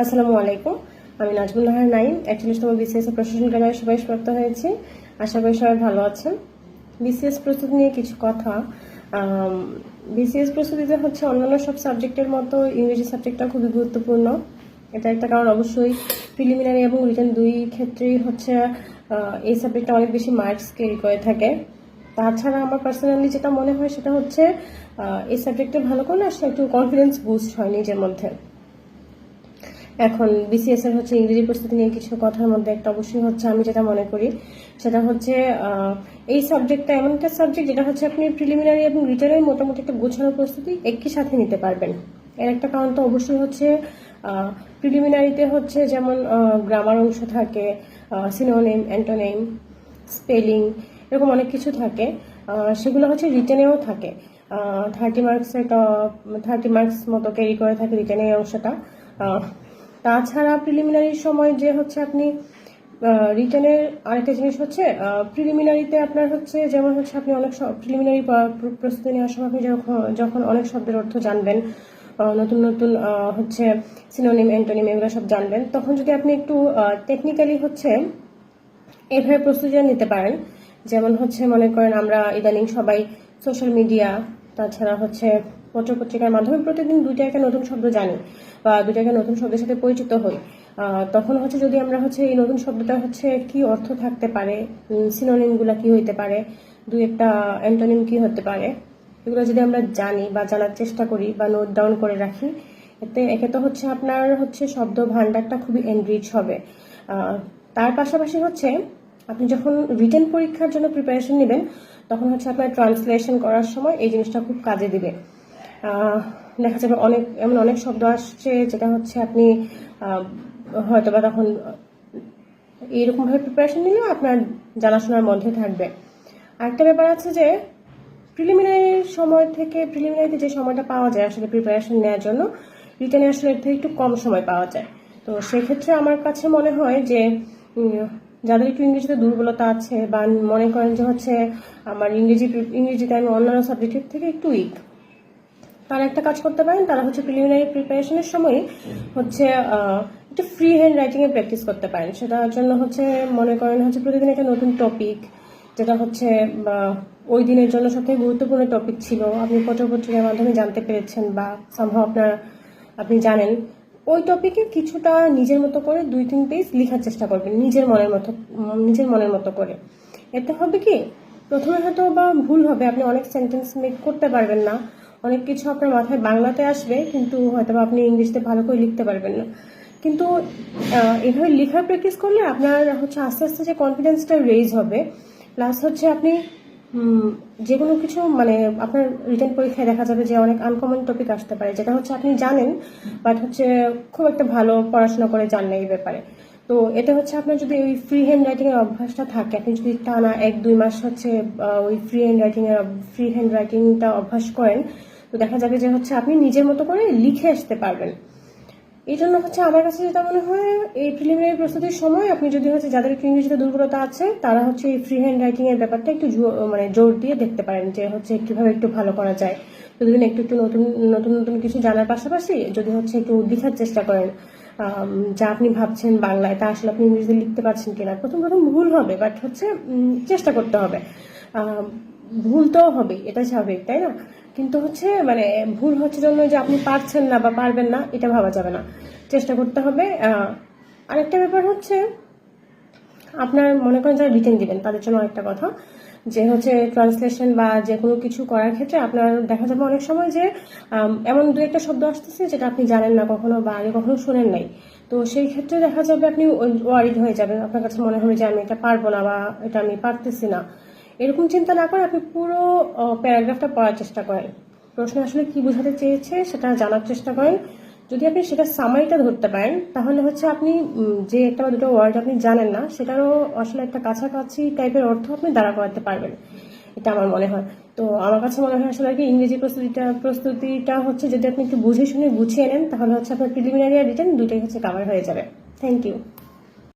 আসসালামু আলাইকুম। আমি নাজমুল নাহার নাইম, একচল্লিশতম বিসিএস প্রশাসন কেন্দ্রে সবাই প্রাপ্ত হয়েছি। আশা করি সবাই ভালো আছেন। বিসিএস প্রস্তুতি নিয়ে কিছু কথা। বিসিএস প্রস্তুতিতে হচ্ছে অন্যান্য সব সাবজেক্টের মতো ইংরেজি সাবজেক্টটা খুবই গুরুত্বপূর্ণ। এটা একটা কারণ অবশ্যই প্রিলিমিনারি এবং রিটার্ন দুই ক্ষেত্রেই হচ্ছে এই সাবজেক্টটা অনেক বেশি মার্কস ক্যারি করে থাকে। তাছাড়া আমার পার্সোনালি যেটা মনে হয় সেটা হচ্ছে এই সাবজেক্টে ভালো করলে আসলে একটু কনফিডেন্স বুস্ট হয় নিজের মধ্যে। এখন বিসিএস এর হচ্ছে ইংরেজি প্রস্তুতি নিয়ে কিছু কথার মধ্যে একটা অবশ্যই হচ্ছে আমি যেটা মনে করি, সেটা হচ্ছে এই সাবজেক্টটা এমন একটা সাবজেক্ট যেটা হচ্ছে আপনি প্রিলিমিনারি এবং রিটার্নের মোটামুটি একটা গোছানো প্রস্তুতি একই সাথে নিতে পারবেন। এর একটা কারণ তো অবশ্যই হচ্ছে প্রিলিমিনারিতে হচ্ছে যেমন গ্রামার অংশ থাকে সিনোনেম অ্যান্টোনেম স্পেলিং এরকম অনেক কিছু থাকে সেগুলো হচ্ছে রিটেনেও থাকে। থার্টি মার্কসের থার্টি মার্কস মতো ক্যারি করে থাকে রিটেনের অংশটা। তাছাড়া প্রিলিমিনারির সময় যে হচ্ছে আপনি রিটেনের আরেকটা জিনিস হচ্ছে প্রিলিমিনারিতে আপনার হচ্ছে, যেমন হচ্ছে আপনি অনেক প্রিলিমিনারি প্রস্তুতি নেওয়ার সময় আপনি যখন যখন অনেক শব্দের অর্থ জানবেন নতুন নতুন হচ্ছে সিনোনিম অ্যান্টোনিম এগুলো সব জানবেন, তখন যদি আপনি একটু টেকনিক্যালি হচ্ছে এভাবে প্রস্তুতি নিতে পারেন, যেমন হচ্ছে মনে করেন আমরা ইদানিং সবাই সোশ্যাল মিডিয়া তাছাড়া হচ্ছে পত্রপত্রিকার মাধ্যমে প্রতিদিন দুইটা একটা নতুন শব্দ জানি বা দুইটা একটা নতুন শব্দের সাথে পরিচিত হই। তখন হচ্ছে যদি আমরা হচ্ছে এই নতুন শব্দটা হচ্ছে কি অর্থ থাকতে পারে সিনোনিমগুলা কি হইতে পারে, দুই একটা অ্যান্টোনিম কি হতে পারে, এগুলো যদি আমরা জানি বা জানার চেষ্টা করি বা নোট ডাউন করে রাখি, এতে, একে তো হচ্ছে আপনার হচ্ছে শব্দ ভান্ডারটা খুবই এনরিচ হবে। তার পাশাপাশি হচ্ছে আপনি যখন রিটেন পরীক্ষার জন্য প্রিপারেশন নেবেন, তখন হচ্ছে আপনার ট্রান্সলেশন করার সময় এই জিনিসটা খুব কাজে দিবে। দেখা যাবে অনেক এমন অনেক শব্দ আসছে যেটা হচ্ছে আপনি আহ, হয়তোবা তখন এইরকমভাবে প্রিপারেশন নিলেও আপনার জানাশোনার মধ্যে থাকবে। আরেকটা ব্যাপার আছে যে প্রিলিমিনারির সময় থেকে প্রিলিমিনারিতে যে সময়টা পাওয়া যায় আসলে প্রিপারেশন নেওয়ার জন্য রিটার্নে আসলে এর থেকে একটু কম সময় পাওয়া যায়। তো সেক্ষেত্রে আমার কাছে মনে হয় যে যাদের একটু ইংরেজিতে দুর্বলতা আছে বা মনে করেন যে হচ্ছে আমার ইংরেজি ইংরেজিতে আমি অন্যান্য সাবজেক্টের থেকে একটু উইক তারা একটা কাজ করতে পারেন, তারা হচ্ছে প্রিলিমিনারি প্রিপারেশনের সময় হচ্ছে একটু ফ্রি হ্যান্ড রাইটিং এ প্র্যাকটিস করতে পারেন। সেটার জন্য হচ্ছে মনে করেন হচ্ছে প্রতিদিন একটা নতুন টপিক যেটা হচ্ছে ওই দিনের জন্য সবথেকে গুরুত্বপূর্ণ টপিক ছিল। আপনি পত্রপত্রিকার মাধ্যমে জানতে পেরেছেন বা সম্ভব আপনার, আপনি জানেন। ওই টপিকে কিছুটা নিজের মতো করে দুই তিন পেজ লেখার চেষ্টা করবেন, নিজের মনের মতো, নিজের মনের মতো করে। এতে হবে কি? প্রথমে হয়তো বা ভুল হবে, আপনি অনেক সেন্টেন্স মেক করতে পারবেন না। অনেক কিছু আপনার মাথায় বাংলাতে আসবে, কিন্তু হয়তো আপনি ইংলিশতে ভালো করে লিখতে পারবেন না। কিন্তু এভাবে লেখার প্র্যাকটিস করলে আপনার হচ্ছে আস্তে আস্তে যে কনফিডেন্সটা রেজ হবে প্লাস হচ্ছে আপনি যে কোনো কিছু মানে আপনার রিটার্ন পরীক্ষায় দেখা যাবে যে অনেক আনকমন টপিক আসতে পারে, যেটা হচ্ছে আপনি জানেন বাট হচ্ছে খুব একটা ভালো পড়াশোনা করে জান না এই ব্যাপারে। তো এটা হচ্ছে আপনার যদি ওই ফ্রি হ্যান্ড রাইটিং এর অভ্যাসটা থাকে, আপনি যদি টানা এক, দুই মাস হচ্ছে ওই ফ্রি হ্যান্ড রাইটিং এর ফ্রি হ্যান্ড রাইটিংটা অভ্যাস করেন, তো দেখা যাবে যে হচ্ছে আপনি নিজের মতো করে লিখে আসতে পারবেন। এই জন্য হচ্ছে আমার কাছে যেটা মনে হয়, এই প্রিলিমিনারি প্রস্তুতির সময় আপনি যদি হচ্ছে যাদের একটু ইংরেজিতে দুর্বলতা আছে, তারা হচ্ছে এই ফ্রি হ্যান্ড রাইটিং এর ব্যাপারটা একটু মানে জোর দিয়ে দেখতে পারেন যে হচ্ছে কীভাবে একটু ভালো করা যায়। প্রতিদিন একটু একটু নতুন নতুন নতুন কিছু জানার পাশাপাশি যদি হচ্ছে একটু লেখার চেষ্টা করেন যা আপনি ভাবছেন বাংলায়, তা আসলে আপনি ইংরেজিতে লিখতে পারছেন কিনা, প্রথম প্রথম ভুল হবে বাট হচ্ছে চেষ্টা করতে হবে। ভুল তো হবে এটা স্বাভাবিক, তাই না? কিন্তু হচ্ছে মানে ভুল হচ্ছে জন্য যে আপনি পারছেন না বা পারবেন না, এটা ভাবা যাবে না। চেষ্টা করতে হবে আরেকটা ব্যাপার হচ্ছে আপনার মনে করেন যারা রিটেন দিবেন, তাদের জন্য একটা কথা, যে হচ্ছে ট্রান্সলেশন বা যে কোনো কিছু করার ক্ষেত্রে আপনার দেখা যাবে অনেক সময় যে এমন দু একটা শব্দ আসতেছে যেটা আপনি জানেন না কখনো বা আগে কখনো শোনেন নাই। তো সেই ক্ষেত্রে দেখা যাবে আপনি ওয়ারিড হয়ে যাবেন, আপনার কাছে মনে হবে যে আমি এটা পারব না বা এটা আমি পারতেছি না। এরকম চিন্তা না করে আপনি পুরো প্যারাগ্রাফটা পড়ার চেষ্টা করেন। প্রশ্ন আসলে কি বোঝাতে চেয়েছে সেটা জানার চেষ্টা করেন। যদি আপনি সেটা সামারিটা ধরতে পারেন, তাহলে হচ্ছে আপনি যে একটা বা দুটো ওয়ার্ড আপনি জানেন না, সেটারও আসলে একটা কাছাকাছি টাইপের অর্থ আপনি দাঁড়া করাতে পারবেন, এটা আমার মনে হয়। তো আমার কাছে মনে হয় আসলে কি ইংরেজি প্রস্তুতিটা প্রস্তুতিটা হচ্ছে যদি আপনি একটু বুঝে শুনে গুছিয়ে নেন, তাহলে হচ্ছে আপনার প্রিলিমিনারি আর রিটার্ন দুটোই হচ্ছে কাভার হয়ে যাবে। Thank you